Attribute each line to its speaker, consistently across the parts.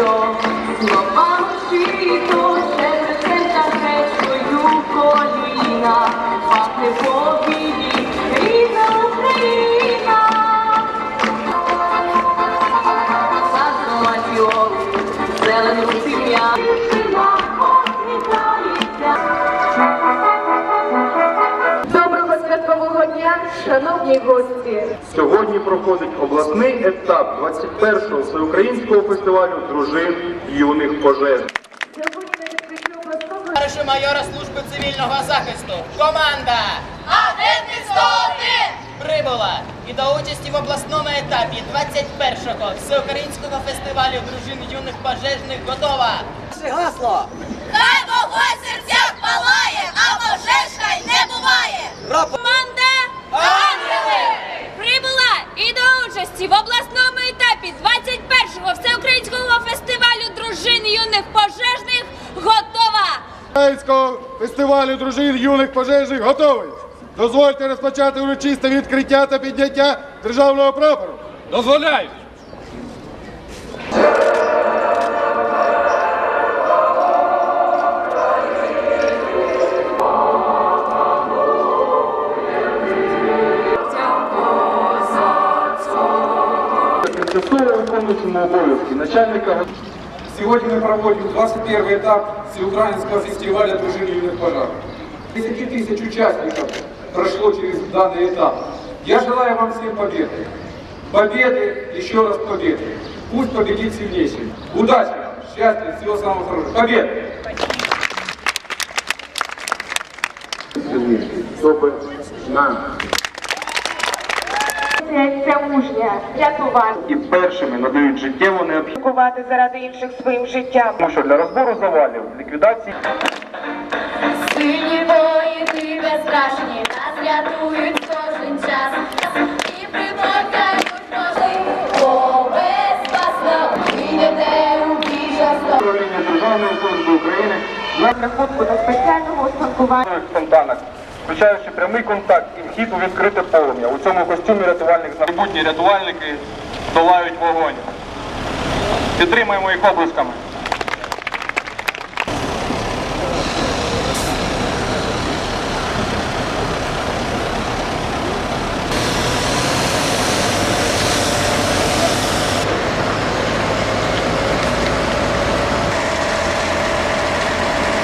Speaker 1: що шановні гості!
Speaker 2: Сьогодні проходить обласний етап 21-го всеукраїнського фестивалю дружин юних пожеж.
Speaker 1: Сьогодні на обласного
Speaker 3: майора служби цивільного захисту. Команда
Speaker 4: Агенти 101!
Speaker 3: прибула і до участі в обласному етапі 21-го всеукраїнського фестивалю дружин юних пожежних готова. Гасло!
Speaker 4: Хай вогонь в серцях палає, а пожеж хай не буває! Команда Ангели! Прибула і до участі в обласному етапі 21-го всеукраїнського фестивалю дружин юних пожежних готова!
Speaker 5: Українського фестивалю дружин юних пожежних готовий. Дозвольте розпочати урочисте відкриття та підняття державного прапору.
Speaker 6: Дозволяю.
Speaker 2: Тимчасово виконуючому обов'язки начальника
Speaker 7: Сегодня мы проводим 21 этап Всеукраинского фестиваля дружин юных пожарных. 10 тысяч участников прошло через данный этап. Я желаю вам всем победы. Победы, еще раз победы. Пусть победит сильнейший. Удачи, счастья, всего самого хорошего. Победы!
Speaker 2: щоб нам
Speaker 1: це мужня, рятувати.
Speaker 2: і першими надають життєво
Speaker 1: Ризикувати заради інших своїм життям.
Speaker 2: тому що для розбору завалів, ліквідації
Speaker 4: Сині воїни безстрашні нас рятують кожен час і примовляють ножі, бо без вас нам йдете у біжа
Speaker 2: управління Державної служби України на
Speaker 1: Рахунку до спеціального успадкування.
Speaker 2: спонтанах, включаючи прямий контакт і вхід у відкрите полум'я. У цьому костюмі рятувальник майбутні рятувальники долають вогонь. Підтримуємо їх облисками.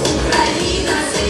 Speaker 4: Україна це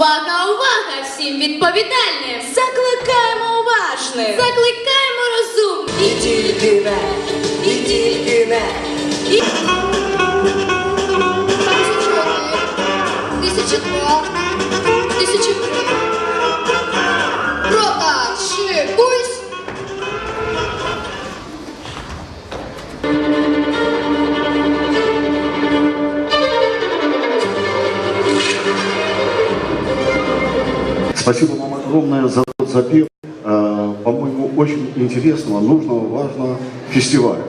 Speaker 4: Увага, увага всім відповідальним! Закликаємо уважних! Закликаємо розумних! І тільки не! І тільки не! І... Тисячі два, тисячу три.
Speaker 8: Спасибо вам огромное за тот запев, э, по-моему, очень интересного, нужного, важного фестиваля.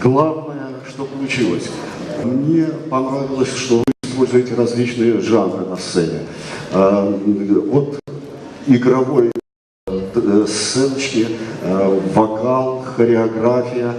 Speaker 8: Главное, что получилось. Мне понравилось, что вы используете различные жанры на сцене. Э, Вот игровой э, сценочки, э, вокал, хореография.